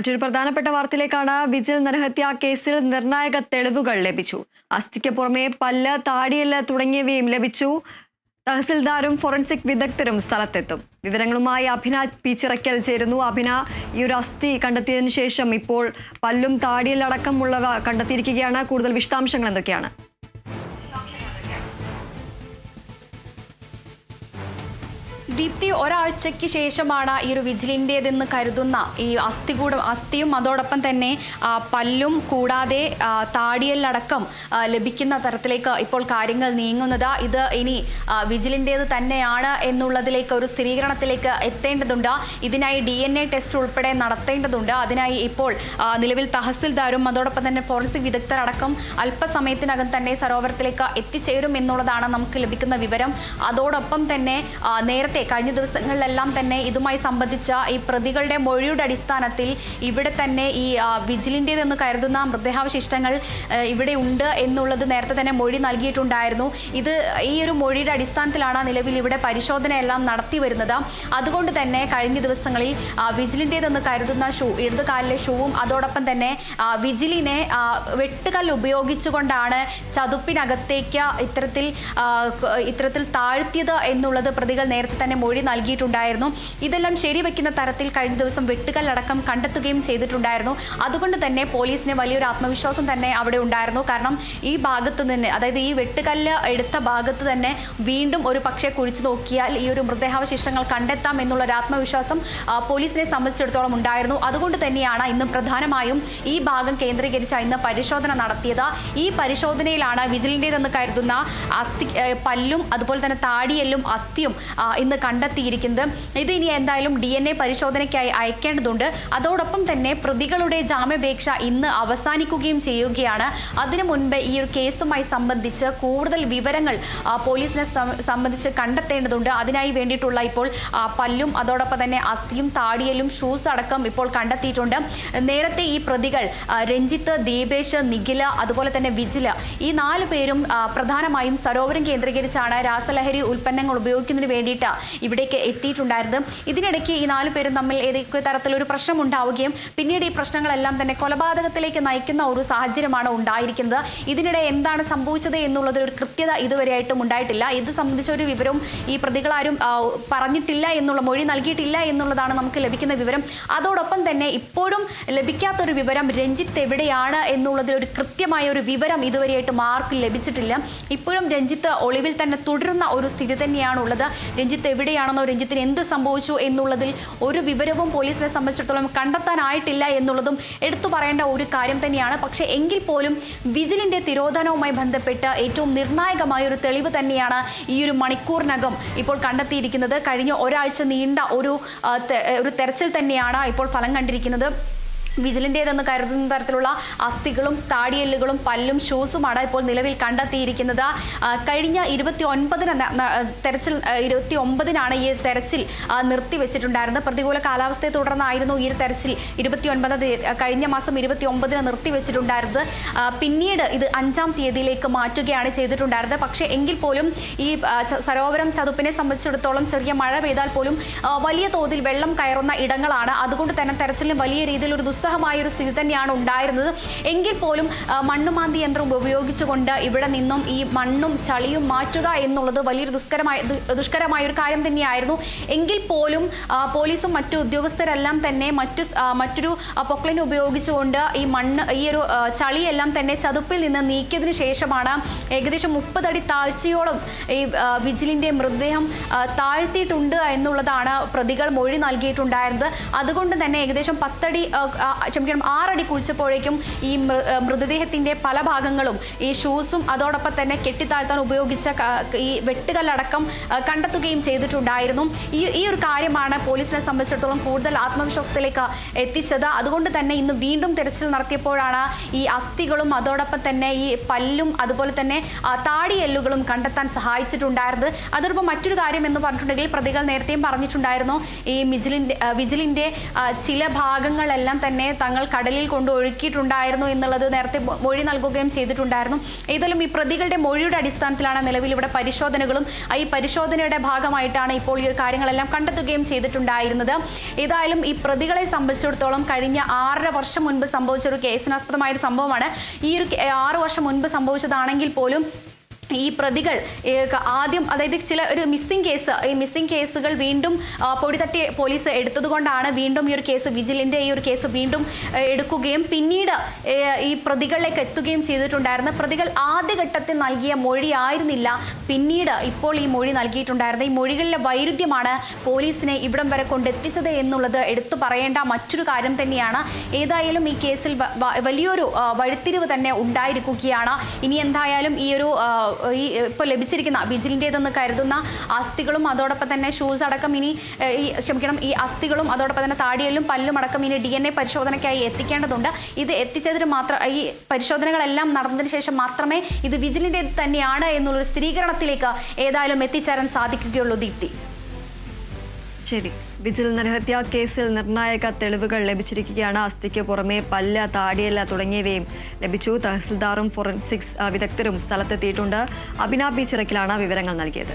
മറ്റൊരു പ്രധാനപ്പെട്ട വാർത്തയിലേക്കാണ് വിജിൽ നരഹത്യാ കേസിൽ നിർണായക തെളിവുകൾ ലഭിച്ചു. അസ്ഥിക്ക് പുറമെ പല്ല് താടിയല്ല് തുടങ്ങിയവയും ലഭിച്ചു. തഹസിൽദാരും ഫോറൻസിക് വിദഗ്ധരും സ്ഥലത്തെത്തും. വിവരങ്ങളുമായി അഭിന പീച്ചിറക്കൽ ചേരുന്നു. അഭിന ഈ ഒരു അസ്ഥി കണ്ടെത്തിയതിനു ശേഷം ഇപ്പോൾ പല്ലും താടിയല്ലടക്കമുള്ളവ കണ്ടെത്തിയിരിക്കുകയാണ്. കൂടുതൽ വിശദാംശങ്ങൾ എന്തൊക്കെയാണ്? ദീപ്തി ഒരാഴ്ചയ്ക്ക് ശേഷമാണ് ഈ ഒരു വിജിലിന്റേതെന്ന് കരുതുന്ന ഈ അസ്ഥി കൂട അസ്ഥിയും അതോടൊപ്പം തന്നെ പല്ലും കൂടാതെ താടിയലടക്കം ലഭിക്കുന്ന തരത്തിലേക്ക് ഇപ്പോൾ കാര്യങ്ങൾ നീങ്ങുന്നത്. ഇത് ഇനി വിജിലിന്റേത് തന്നെയാണ് എന്നുള്ളതിലേക്ക് ഒരു സ്ഥിരീകരണത്തിലേക്ക് എത്തേണ്ടതുണ്ട്. ഇതിനായി ഡി എൻ എ ടെസ്റ്റ് ഉൾപ്പെടെ നടത്തേണ്ടതുണ്ട്. അതിനായി ഇപ്പോൾ നിലവിൽ തഹസിൽദാരും അതോടൊപ്പം തന്നെ ഫോറൻസിക് വിദഗ്ധരടക്കം അല്പസമയത്തിനകം തന്നെ സരോവരത്തിലേക്ക് എത്തിച്ചേരും എന്നുള്ളതാണ് നമുക്ക് ലഭിക്കുന്ന വിവരം. അതോടൊപ്പം തന്നെ നേരത്തെ കഴിഞ്ഞ ദിവസങ്ങളിലെല്ലാം തന്നെ ഇതുമായി സംബന്ധിച്ച ഈ പ്രതികളുടെ മൊഴിയുടെ അടിസ്ഥാനത്തിൽ ഇവിടെ തന്നെ ഈ വിജിലിന്റെതെന്ന് കരുതുന്ന മൃതദേഹാവശിഷ്ടങ്ങൾ ഇവിടെ ഉണ്ട് എന്നുള്ളത് നേരത്തെ തന്നെ മൊഴി നൽകിയിട്ടുണ്ടായിരുന്നു. ഇത് ഈ ഒരു മൊഴിയുടെ അടിസ്ഥാനത്തിലാണ് നിലവിൽ ഇവിടെ പരിശോധനയെല്ലാം നടത്തി വരുന്നത്. അതുകൊണ്ട് തന്നെ കഴിഞ്ഞ ദിവസങ്ങളിൽ വിജിലിന്റെതെന്ന് കരുതുന്ന ഷൂ ഇടതുകാലിലെ ഷൂവും അതോടൊപ്പം തന്നെ വിജിലിനെ വെട്ടുകല്ല് ഉപയോഗിച്ചുകൊണ്ടാണ് ചതുപ്പിനകത്തേക്ക് ഇത്തരത്തിൽ ഇത്തരത്തിൽ താഴ്ത്തിയത് എന്നുള്ളത് പ്രതികൾ നേരത്തെ തന്നെ മൊഴി നൽകിയിട്ടുണ്ടായിരുന്നു. ഇതെല്ലാം ശരിവെക്കുന്ന തരത്തിൽ കഴിഞ്ഞ ദിവസം വെട്ടുകല്ലടക്കം കണ്ടെത്തുകയും ചെയ്തിട്ടുണ്ടായിരുന്നു. അതുകൊണ്ട് തന്നെ പോലീസിന് വലിയൊരു ആത്മവിശ്വാസം തന്നെ അവിടെ ഉണ്ടായിരുന്നു. കാരണം ഈ ഭാഗത്ത് നിന്ന് അതായത് ഈ വെട്ടുകല്ല് എടുത്ത ഭാഗത്ത് തന്നെ വീണ്ടും ഒരു പക്ഷേ കുഴിച്ചു നോക്കിയാൽ ഈ ഒരു മൃതദേഹാവശിഷ്ടങ്ങൾ കണ്ടെത്താം എന്നുള്ള ഒരു ആത്മവിശ്വാസം പോലീസിനെ സംബന്ധിച്ചിടത്തോളം ഉണ്ടായിരുന്നു. അതുകൊണ്ട് തന്നെയാണ് ഇന്ന് പ്രധാനമായും ഈ ഭാഗം കേന്ദ്രീകരിച്ച ഇന്ന് പരിശോധന നടത്തിയത്. ഈ പരിശോധനയിലാണ് വിജിലിന്റെതെന്ന് കരുതുന്ന അസ്ഥി പല്ലും അതുപോലെ തന്നെ താടിയെല്ലും അസ്ഥിയും ഇന്ന് കണ്ടെത്തിയിരിക്കുന്നത്. ഇത് ഇനി എന്തായാലും ഡി എൻ എ പരിശോധനയ്ക്കായി അയക്കേണ്ടതുണ്ട്. അതോടൊപ്പം തന്നെ പ്രതികളുടെ ജാമ്യാപേക്ഷ ഇന്ന് അവസാനിക്കുകയും ചെയ്യുകയാണ്. അതിനു മുൻപ് ഈ ഒരു കേസുമായി സംബന്ധിച്ച് കൂടുതൽ വിവരങ്ങൾ പോലീസിനെ സംബന്ധിച്ച് കണ്ടെത്തേണ്ടതുണ്ട്. അതിനായി വേണ്ടിയിട്ടുള്ള ഇപ്പോൾ പല്ലും അതോടൊപ്പം തന്നെ അസ്ഥിയും താടിയലും ഷൂസ് അടക്കം ഇപ്പോൾ കണ്ടെത്തിയിട്ടുണ്ട്. നേരത്തെ ഈ പ്രതികൾ രഞ്ജിത്ത് ദീപേഷ് നിഖില അതുപോലെ തന്നെ വിജില ഈ നാല് പേരും പ്രധാനമായും സരോവരം കേന്ദ്രീകരിച്ചാണ് രാസലഹരി ഉൽപ്പന്നങ്ങൾ ഉപയോഗിക്കുന്നതിന് വേണ്ടിയിട്ട് ഇവിടേക്ക് എത്തിയിട്ടുണ്ടായിരുന്നത്. ഇതിനിടയ്ക്ക് ഈ നാല് പേരും തമ്മിൽ ഏതൊക്കെ തരത്തിലൊരു പ്രശ്നം ഉണ്ടാവുകയും പിന്നീട് ഈ പ്രശ്നങ്ങളെല്ലാം തന്നെ കൊലപാതകത്തിലേക്ക് നയിക്കുന്ന ഒരു സാഹചര്യമാണ് ഉണ്ടായിരിക്കുന്നത്. ഇതിനിടെ എന്താണ് സംഭവിച്ചത് എന്നുള്ളത് ഒരു കൃത്യത ഇതുവരെയായിട്ടും ഉണ്ടായിട്ടില്ല. ഇത് സംബന്ധിച്ച ഒരു വിവരവും ഈ പ്രതികളാരും പറഞ്ഞിട്ടില്ല എന്നുള്ള മൊഴി നൽകിയിട്ടില്ല എന്നുള്ളതാണ് നമുക്ക് ലഭിക്കുന്ന വിവരം. അതോടൊപ്പം തന്നെ ഇപ്പോഴും ലഭിക്കാത്തൊരു വിവരം രഞ്ജിത്ത് എവിടെയാണ് എന്നുള്ളതിൽ ഒരു കൃത്യമായ ഒരു വിവരം ഇതുവരെയായിട്ട് ആർക്കും ലഭിച്ചിട്ടില്ല. ഇപ്പോഴും രഞ്ജിത്ത് ഒളിവിൽ തന്നെ തുടരുന്ന ഒരു സ്ഥിതി തന്നെയാണുള്ളത്. രഞ്ജിത്ത് എവിടെയാണെന്നോ രഞ്ജിത്തിന് എന്ത് സംഭവിച്ചു എന്നുള്ളതിൽ ഒരു വിവരവും പോലീസിനെ സംബന്ധിച്ചിടത്തോളം കണ്ടെത്താനായിട്ടില്ല എന്നുള്ളതും എടുത്തു പറയേണ്ട ഒരു കാര്യം തന്നെയാണ്. പക്ഷേ എങ്കിൽ പോലും വിജിലിന്റെ തിരോധനവുമായി ബന്ധപ്പെട്ട് ഏറ്റവും നിർണായകമായ ഒരു തെളിവ് തന്നെയാണ് ഈ ഒരു മണിക്കൂറിനകം ഇപ്പോൾ കണ്ടെത്തിയിരിക്കുന്നത്. കഴിഞ്ഞ ഒരാഴ്ച നീണ്ട ഒരു ഒരു തെരച്ചിൽ തന്നെയാണ് ഇപ്പോൾ ഫലം കണ്ടിരിക്കുന്നത്. വിജിലിന്റേതെന്ന് കരുതുന്ന തരത്തിലുള്ള അസ്ഥികളും താടിയെല്ലുകളും പല്ലും ഷൂസുമാണ് ഇപ്പോൾ നിലവിൽ കണ്ടെത്തിയിരിക്കുന്നത്. കഴിഞ്ഞ ഇരുപത്തി ഒൻപതിന് തെരച്ചിൽ ഇരുപത്തി ഒമ്പതിനാണ് ഈ തെരച്ചിൽ നിർത്തിവെച്ചിട്ടുണ്ടായിരുന്നത്. പ്രതികൂല കാലാവസ്ഥയെ തുടർന്നായിരുന്നു ഈ തെരച്ചിൽ ഇരുപത്തി ഒൻപത് കഴിഞ്ഞ മാസം ഇരുപത്തി ഒമ്പതിന് നിർത്തിവെച്ചിട്ടുണ്ടായിരുന്നത് പിന്നീട് ഇത് അഞ്ചാം തീയതിയിലേക്ക് മാറ്റുകയാണ് ചെയ്തിട്ടുണ്ടായിരുന്നത്. പക്ഷേ എങ്കിൽ പോലും ഈ സരോവരം ചതുപ്പിനെ സംബന്ധിച്ചിടത്തോളം ചെറിയ മഴ പെയ്താൽ പോലും വലിയ തോതിൽ വെള്ളം കയറുന്ന ഇടങ്ങളാണ്. അതുകൊണ്ട് തന്നെ തെരച്ചിലിന് വലിയ രീതിയിൽ ഒരു ദുസ്സഹമായ ഒരു സ്ഥിതി തന്നെയാണ് ഉണ്ടായിരുന്നത്. എങ്കിൽ പോലും മണ്ണുമാന്തി യന്ത്രം ഉപയോഗിച്ചുകൊണ്ട് ഇവിടെ നിന്നും ഈ മണ്ണും ചളിയും മാറ്റുക എന്നുള്ളത് വലിയൊരു ദുഷ്കരമായ ദുഷ്കരമായ ഒരു കാര്യം തന്നെയായിരുന്നു. എങ്കിൽ പോലും പോലീസും മറ്റു ഉദ്യോഗസ്ഥരെല്ലാം തന്നെ മറ്റു മറ്റൊരു പൊക്ലൈൻ ഉപയോഗിച്ചുകൊണ്ട് ഈ മണ്ണ് ഈ ഒരു ചളിയെല്ലാം തന്നെ ചതുപ്പിൽ നിന്ന് നീക്കിയതിനു ശേഷമാണ് ഏകദേശം മുപ്പതടി താഴ്ചയോളം ഈ വിജിലിന്റെ മൃതദേഹം താഴ്ത്തിയിട്ടുണ്ട് എന്നുള്ളതാണ് പ്രതികൾ മൊഴി നൽകിയിട്ടുണ്ടായിരുന്നത്. അതുകൊണ്ട് തന്നെ ഏകദേശം പത്തടി ക്ഷമിക്കണം ആറടി കുഴിച്ചപ്പോഴേക്കും ഈ മൃതദേഹത്തിന്റെ പല ഭാഗങ്ങളും ഈ ഷൂസും അതോടൊപ്പം തന്നെ കെട്ടിത്താഴ്ത്താൻ ഉപയോഗിച്ച ഈ വെട്ടുകല്ലടക്കം കണ്ടെത്തുകയും ചെയ്തിട്ടുണ്ടായിരുന്നു. ഈ ഈ ഒരു കാര്യമാണ് പോലീസിനെ സംബന്ധിച്ചിടത്തോളം കൂടുതൽ ആത്മവിശ്വാസത്തിലേക്ക് എത്തിച്ചത്. അതുകൊണ്ട് തന്നെ ഇന്ന് വീണ്ടും തെരച്ചിൽ നടത്തിയപ്പോഴാണ് ഈ അസ്ഥികളും അതോടൊപ്പം തന്നെ ഈ പല്ലും അതുപോലെ തന്നെ താടിയെല്ലുകളും കണ്ടെത്താൻ സഹായിച്ചിട്ടുണ്ടായിരുന്നത്. അതോടൊപ്പം മറ്റൊരു കാര്യം എന്ന് പറഞ്ഞിട്ടുണ്ടെങ്കിൽ പ്രതികൾ നേരത്തെയും പറഞ്ഞിട്ടുണ്ടായിരുന്നു ഈ മിജിലിന്റെ വിജിലിന്റെ ചില ഭാഗങ്ങളെല്ലാം തന്നെ തന്നെ തങ്ങൾ കടലിൽ കൊണ്ട് ഒഴുക്കിയിട്ടുണ്ടായിരുന്നു എന്നുള്ളത് നേരത്തെ മൊഴി നൽകുകയും ചെയ്തിട്ടുണ്ടായിരുന്നു. ഏതായാലും ഈ പ്രതികളുടെ മൊഴിയുടെ അടിസ്ഥാനത്തിലാണ് നിലവിൽ ഇവിടെ പരിശോധനകളും ഈ പരിശോധനയുടെ ഭാഗമായിട്ടാണ് ഇപ്പോൾ ഈ കാര്യങ്ങളെല്ലാം കണ്ടെത്തുകയും ചെയ്തിട്ടുണ്ടായിരുന്നത്. ഏതായാലും ഈ പ്രതികളെ സംബന്ധിച്ചിടത്തോളം കഴിഞ്ഞ ആറര വർഷം മുൻപ് സംഭവിച്ച ഒരു കേസിനാസ്പദമായ ഒരു സംഭവമാണ്. ഈ ഒരു ആറ് വർഷം മുൻപ് സംഭവിച്ചതാണെങ്കിൽ പോലും ഈ പ്രതികൾ ആദ്യം അതായത് ചില ഒരു മിസ്സിംഗ് കേസ് ഈ മിസ്സിംഗ് കേസുകൾ വീണ്ടും പൊടിതട്ടി പോലീസ് എടുത്തതുകൊണ്ടാണ് വീണ്ടും ഈ ഒരു കേസ് വിജിലിന്റെ ഈ ഒരു കേസ് വീണ്ടും എടുക്കുകയും പിന്നീട് ഈ പ്രതികളിലേക്ക് എത്തുകയും ചെയ്തിട്ടുണ്ടായിരുന്നു. പ്രതികൾ ആദ്യഘട്ടത്തിൽ നൽകിയ മൊഴി ആയിരുന്നില്ല പിന്നീട് ഇപ്പോൾ ഈ മൊഴി നൽകിയിട്ടുണ്ടായിരുന്നത് ഈ മൊഴികളിലെ വൈരുദ്ധ്യമാണ് പോലീസിനെ ഇവിടം വരെ കൊണ്ടെത്തിച്ചത് എന്നുള്ളത് എടുത്തു പറയേണ്ട മറ്റൊരു കാര്യം തന്നെയാണ്. ഏതായാലും ഈ കേസിൽ വലിയൊരു വഴിത്തിരിവ് തന്നെ ഉണ്ടായിരിക്കുകയാണ്. ഇനി എന്തായാലും ഈ ഒരു ഈ ഇപ്പോൾ ലഭിച്ചിരിക്കുന്ന വിജിലിന്റേതെന്ന് കരുതുന്ന അസ്ഥികളും അതോടൊപ്പം തന്നെ ഷൂസ് അടക്കം ഇനി ഈ ക്ഷമിക്കണം ഈ അസ്ഥികളും അതോടൊപ്പം തന്നെ താടിയലും പല്ലും അടക്കം ഇനി ഡി എൻ എ പരിശോധനയ്ക്കായി എത്തിക്കേണ്ടതുണ്ട്. ഇത് എത്തിച്ചതിന് മാത്രം ഈ പരിശോധനകളെല്ലാം നടന്നതിന് ശേഷം മാത്രമേ ഇത് വിജിലിന്റെ തന്നെയാണ് എന്നുള്ളൊരു സ്ഥിരീകരണത്തിലേക്ക് ഏതായാലും എത്തിച്ചേരാൻ സാധിക്കുകയുള്ളൂ ദീപ്തി. ശരി. വിജിൽ നരഹത്യാ കേസിൽ നിർണായക തെളിവുകൾ ലഭിച്ചിരിക്കുകയാണ്. അസ്ഥിക്ക് പുറമെ പല്ല താടിയല്ല തുടങ്ങിയവയും ലഭിച്ചു. തഹസിൽദാറും ഫോറൻസിക്സ് വിദഗ്ധരും സ്ഥലത്തെത്തിയിട്ടുണ്ട്. അഭിനാഭി ചിറക്കിലാണ് വിവരങ്ങൾ നൽകിയത്.